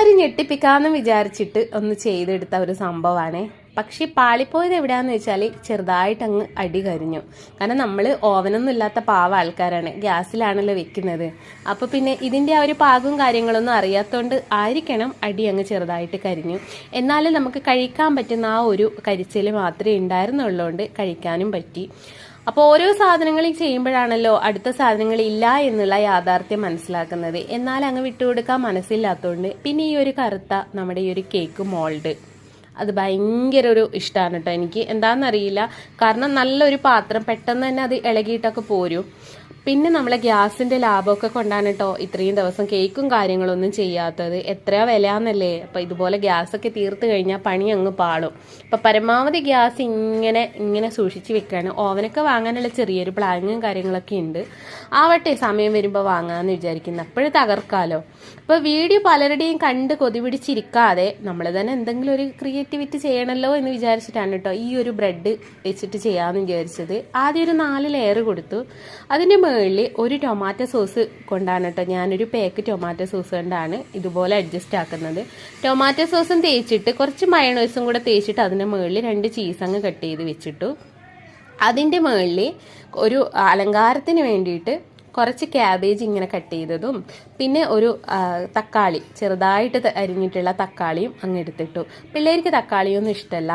എല്ലാവരും ഞെട്ടിപ്പിക്കാമെന്ന് വിചാരിച്ചിട്ട് ഒന്ന് ചെയ്തെടുത്ത ഒരു സംഭവമാണ് പക്ഷേ പാളിപ്പോയത് എവിടെയാണെന്ന് വെച്ചാൽ ചെറുതായിട്ട് അങ്ങ് അടി കരിഞ്ഞു. കാരണം നമ്മൾ ഓവനൊന്നും ഇല്ലാത്ത പാവ ആൾക്കാരാണ്. ഗ്യാസിലാണല്ലോ വെക്കുന്നത്. അപ്പോൾ പിന്നെ ഇതിന്റെ ആ ഒരു പാകവും കാര്യങ്ങളൊന്നും അറിയാത്തതുകൊണ്ട് ആയിരിക്കണം അടി അങ്ങ് ചെറുതായിട്ട് കരിഞ്ഞു. എന്നാലും നമുക്ക് കഴിക്കാൻ പറ്റുന്ന ആ ഒരു കരിച്ചൽ മാത്രമേ ഉണ്ടായിരുന്നുള്ളതുകൊണ്ട് കഴിക്കാനും പറ്റി. അപ്പോൾ ഓരോ സാധനങ്ങൾ ചെയ്യുമ്പോഴാണല്ലോ അടുത്ത സാധനങ്ങൾ ഇല്ല എന്നുള്ള യാഥാർത്ഥ്യം മനസ്സിലാക്കുന്നത്. എന്നാൽ അങ്ങ് വിട്ടുകൊടുക്കാൻ മനസ്സില്ലാത്തതുകൊണ്ട് പിന്നെ ഈ ഒരു കറുത്ത നമ്മുടെ ഈ ഒരു കേക്ക് മോൾഡ് അത് ഭയങ്കര ഒരു ഇഷ്ടമാണ് കേട്ടോ എനിക്ക്. എന്താണെന്നറിയില്ല കാരണം നല്ലൊരു പാത്രം പെട്ടെന്ന് തന്നെ അത് ഇളകിയിട്ടൊക്കെ പോരും. പിന്നെ നമ്മളെ ഗ്യാസിന്റെ ലാഭമൊക്കെ കൊണ്ടാണ് കേട്ടോ ഇത്രയും ദിവസം കേക്കും കാര്യങ്ങളൊന്നും ചെയ്യാത്തത്. എത്രയാ വിലയാന്നല്ലേ? അപ്പൊ ഇതുപോലെ ഗ്യാസ് ഒക്കെ തീർത്ത് കഴിഞ്ഞാൽ പണി അങ്ങ് പാളും. അപ്പൊ പരമാവധി ഗ്യാസ് ഇങ്ങനെ ഇങ്ങനെ സൂക്ഷിച്ച് വെക്കാണ്. ഓവനൊക്കെ വാങ്ങാനുള്ള ചെറിയൊരു പ്ലാനിങ്ങും കാര്യങ്ങളൊക്കെ ഉണ്ട്. ആവട്ടെ സമയം വരുമ്പോൾ വാങ്ങാമെന്ന് വിചാരിക്കുന്നു. അപ്പോഴും തകർക്കാലോ. അപ്പോൾ വീഡിയോ പലരുടെയും കണ്ട് കൊതി പിടിച്ചിരിക്കാതെ നമ്മൾ തന്നെ എന്തെങ്കിലും ഒരു ക്രിയേറ്റിവിറ്റി ചെയ്യണമല്ലോ എന്ന് വിചാരിച്ചിട്ടാണ് കേട്ടോ ഈ ഒരു ബ്രെഡ് വെച്ചിട്ട് ചെയ്യാമെന്ന് വിചാരിച്ചത്. ആദ്യം ഒരു നാല് ലെയർ കൊടുത്തു. അതിന്റെ മുകളിൽ ഒരു ടൊമാറ്റോ സോസ് കൊണ്ടാണ് കേട്ടോ ഞാനൊരു പാക്ക് ടൊമാറ്റോ സോസ് കൊണ്ടാണ് ഇതുപോലെ അഡ്ജസ്റ്റ് ആക്കുന്നത് ടൊമാറ്റോ സോസും തേച്ചിട്ട് കുറച്ച് മയണോസും കൂടെ തേച്ചിട്ട് അതിന്റെ മുകളിൽ രണ്ട് ചീസ് അങ്ങ് കട്ട് ചെയ്ത് വെച്ചിട്ടു അതിന്റെ മുകളിൽ ഒരു അലങ്കാരത്തിന് വേണ്ടിയിട്ട് കുറച്ച് ക്യാബേജ് ഇങ്ങനെ കട്ട് ചെയ്തതും പിന്നെ ഒരു തക്കാളി ചെറുതായിട്ട് അരിഞ്ഞിട്ടുള്ള തക്കാളിയും അങ്ങ് എടുത്തിട്ടു പിള്ളേർക്ക് തക്കാളിയൊന്നും ഇഷ്ടമല്ല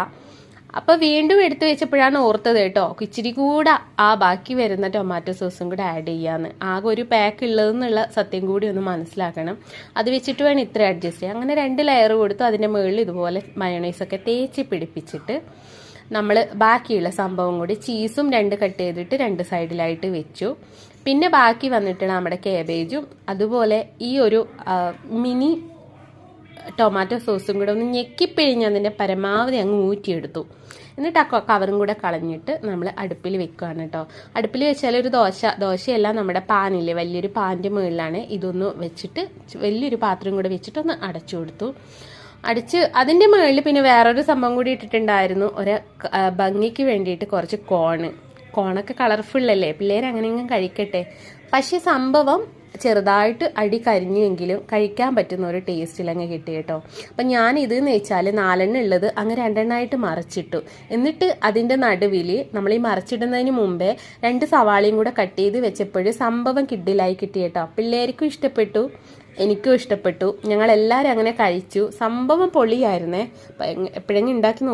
അപ്പോൾ വീണ്ടും എടുത്തു വെച്ചപ്പോഴാണ് ഓർത്തത് കേട്ടോ. ഇച്ചിരി കൂടെ ആ ബാക്കി വരുന്ന ടൊമാറ്റോ സോസും കൂടെ ആഡ് ചെയ്യാന്ന്. ആകെ ഒരു പാക്ക് ഉള്ളതെന്നുള്ള സത്യം കൂടി ഒന്ന് മനസ്സിലാക്കണം. അത് വെച്ചിട്ട് വേണം ഇത്ര അഡ്ജസ്റ്റ് ചെയ്യാം അങ്ങനെ രണ്ട് ലെയർ കൊടുത്തു. അതിന്റെ മുകളിൽ ഇതുപോലെ മയണൈസൊക്കെ തേച്ച് പിടിപ്പിച്ചിട്ട് നമ്മൾ ബാക്കിയുള്ള സംഭവം കൂടി ചീസും രണ്ട് കട്ട് ചെയ്തിട്ട് രണ്ട് സൈഡിലായിട്ട് വെച്ചു. പിന്നെ ബാക്കി വന്നിട്ട് നമ്മുടെ കേബേജും അതുപോലെ ഈ ഒരു മിനി ടൊമാറ്റോ സോസും കൂടെ ഒന്ന് ഞെക്കിപ്പിഴിഞ്ഞ് അതിന്റെ പരമാവധി അങ്ങ് ഊറ്റിയെടുത്തു. എന്നിട്ട് ആ കവറും കൂടെ കളഞ്ഞിട്ട് നമ്മൾ അടുപ്പിൽ വെക്കുകയാണ് കേട്ടോ. അടുപ്പിൽ വെച്ചാൽ ഒരു ദോശ ദോശയല്ല നമ്മുടെ പാനില്ലേ വലിയൊരു പാനിന്റെ മുകളിലാണ് ഇതൊന്ന് വെച്ചിട്ട് വലിയൊരു പാത്രം കൂടെ വെച്ചിട്ട് ഒന്ന് അടച്ചു കൊടുത്തു. അടിച്ച് അതിന്റെ മുകളിൽ പിന്നെ വേറൊരു സംഭവം കൂടി ഇട്ടിട്ടുണ്ടായിരുന്നു. ഒരു ഭംഗിക്ക് വേണ്ടിയിട്ട് കുറച്ച് കോണ്. കോണൊക്കെ കളർഫുള്ളല്ലേ പിള്ളേർ അങ്ങനെയെങ്കിലും കഴിക്കട്ടെ. പക്ഷേ സംഭവം ചെറുതായിട്ട് അടി കരിഞ്ഞെങ്കിലും കഴിക്കാൻ പറ്റുന്ന ഒരു ടേസ്റ്റിൽ അങ്ങ് കിട്ടി കേട്ടോ. അപ്പം ഞാൻ ഇതെന്ന് വെച്ചാൽ നാലെണ്ണ ഉള്ളത് അങ്ങ് രണ്ടെണ്ണമായിട്ട് മറിച്ചിട്ടു. എന്നിട്ട് അതിന്റെ നടുവിൽ നമ്മൾ ഈ മറിച്ചിടുന്നതിന് മുമ്പേ രണ്ട് സവാളയും കൂടെ കട്ട് ചെയ്ത് വെച്ചപ്പോൾ സംഭവം കിഡിലായി കിട്ടി കേട്ടോ. പിള്ളേർക്കും ഇഷ്ടപ്പെട്ടു എനിക്കും ഇഷ്ടപ്പെട്ടു. ഞങ്ങൾ എല്ലാവരും അങ്ങനെ കഴിച്ചു. സംഭവം പൊളിയായിരുന്നേ. എപ്പോഴെങ്കിലും ഉണ്ടാക്കി